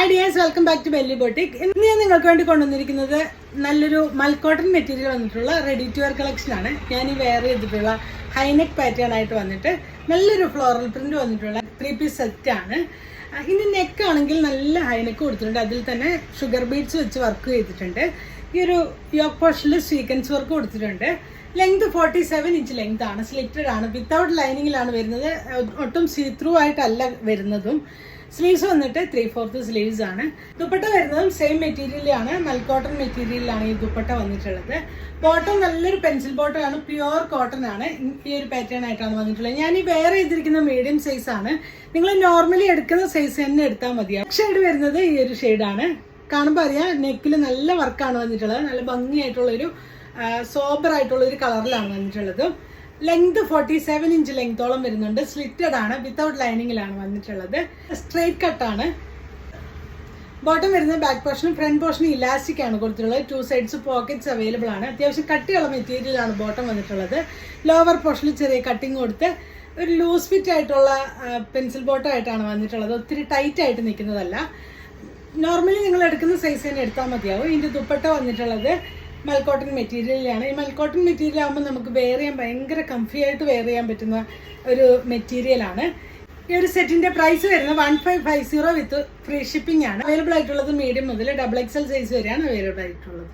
Hi dears welcome back to belly boutique ഇന്ന് ഞാൻ നിങ്ങൾക്ക് വേണ്ടി കൊണ്ടുവന്നിരിക്കുന്നത് നല്ലൊരു മൽക്കോട്ടൺ മെറ്റീരിയൽ വന്നിട്ടുള്ള റെഡി ടു വെയർ കളക്ഷൻ ആണ്. ഞാൻ ഈ വെയർ ചെയ്തിട്ടുള്ള ഹൈനെക്ക് പാറ്റേൺ ആയിട്ട് വന്നിട്ട് നല്ലൊരു ഫ്ലോറൽ പ്രിന്റ് വന്നിട്ടുള്ള ത്രീ പീസ് സെറ്റ് ആണ്. ഇനി നെക്ക് ആണെങ്കിൽ നല്ല ഹൈനെക്ക് കൊടുത്തിട്ടുണ്ട്. അതിൽ തന്നെ ഷുഗർ ബീഡ്സ് വെച്ച് വർക്ക് ചെയ്തിട്ടുണ്ട്. ഈ ഒരു യോക്ക് പോർഷനിൽ സ്വീക്കൻസ് വർക്ക് കൊടുത്തിട്ടുണ്ട്. Length forty seven inch length ആണ്. സ്ലിറ്റഡ് ആണ്. വിത്തൗട്ട് ലൈനിങ്ങിലാണ് വരുന്നത്. ഒട്ടും സീ ത്രൂ ആയിട്ടല്ല വരുന്നതും. സ്ലീവ്സ് വന്നിട്ട് ത്രീ ഫോർത്ത് സ്ലീവ്സ് ആണ്. ദുപ്പട്ട വരുന്നതും സെയിം മെറ്റീരിയലാണ് മൽക്കോട്ടൺ മെറ്റീരിയലാണ് ഈ ദുപ്പട്ട വന്നിട്ടുള്ളത്. ബോട്ടം നല്ലൊരു പെൻസിൽ ബോട്ടം ആണ്. പ്യുവർ കോട്ടൺ ആണ്. ഈ ഒരു പാറ്റേൺ ആയിട്ടാണ് വന്നിട്ടുള്ളത്. ഞാൻ ഈ വെയർ ചെയ്തിരിക്കുന്ന മീഡിയം സൈസ് ആണ്. നിങ്ങൾ നോർമലി എടുക്കുന്ന സൈസ് തന്നെ എടുത്താൽ മതിയാവും ഷെയ്ഡ് വരുന്നത് ഈ ഒരു ഷെയ്ഡാണ് കാണുമ്പോൾ അറിയാം നെക്കിൽ നല്ല വർക്കാണ് വന്നിട്ടുള്ളത്. നല്ല ഭംഗിയായിട്ടുള്ളൊരു സോബർ ആയിട്ടുള്ള ഒരു കളറിലാണ് വന്നിട്ടുള്ളത്. ലെങ്ത് ഫോർട്ടി സെവൻ ഇഞ്ച് ലെങ്തോളം വരുന്നുണ്ട്. സ്ലിറ്റഡ് ആണ്. വിത്തൗട്ട് ലൈനിങ്ങിലാണ് വന്നിട്ടുള്ളത്. സ്ട്രെയിറ്റ് കട്ടാണ് ബോട്ടം വരുന്ന ബാക്ക് പോർഷനും ഫ്രണ്ട് പോർഷനും ഇലാസ്റ്റിക് ആണ് കൊടുത്തിട്ടുള്ളത്. ടു സൈഡ്സ് പോക്കറ്റ്സ് അവൈലബിൾ ആണ്. അത്യാവശ്യം കട്ടിയുള്ള മെറ്റീരിയൽ ആണ് ബോട്ടം വന്നിട്ടുള്ളത്. ലോവർ പോർഷനിൽ ചെറിയ കട്ടിങ് കൊടുത്ത് ഒരു ലൂസ് ഫിറ്റ് ആയിട്ടുള്ള പെൻസിൽ ബോട്ടം ആയിട്ടാണ് വന്നിട്ടുള്ളത്. ഒത്തിരി ടൈറ്റ് ആയിട്ട് നിൽക്കുന്നതല്ല. നോർമലി നിങ്ങൾ എടുക്കുന്ന സൈസ് തന്നെ എടുത്താൽ മതിയാവും. ഇതിന്റെ ദുപ്പട്ട വന്നിട്ടുള്ളത് മൽക്കോട്ടൺ മെറ്റീരിയലാണ് ഈ മൽക്കോട്ടൺ മെറ്റീരിയൽ ആകുമ്പോൾ നമുക്ക് വെയർ ചെയ്യാൻ ഭയങ്കര കംഫി ആയിട്ട് വെയർ ചെയ്യാൻ പറ്റുന്ന ഒരു മെറ്റീരിയലാണ് ഈ ഒരു സെറ്റിന്റെ പ്രൈസ് വരുന്നത് one five five zero with free shipping ആണ്. അവൈലബിൾ ആയിട്ടുള്ളത് മീഡിയം മുതൽ ഡബിൾ എക്സൽ സൈസ് വരെയാണ് അവൈലബിൾ ആയിട്ടുള്ളത്.